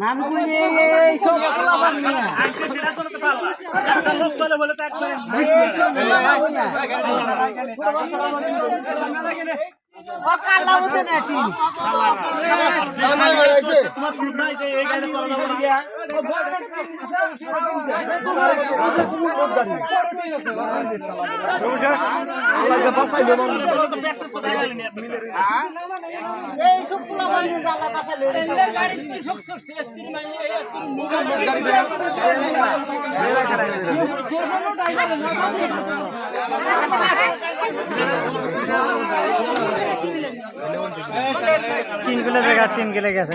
নাম কইলে এই সব পোলাপান নিয়া এই সব পোলাপান নিয়া ও কালা মতো নাকি এই সব পোলাপান নিয়ে জ্বালা পাশা লড়ে তিন কিলো জায়গা তিন কিলো গেছে।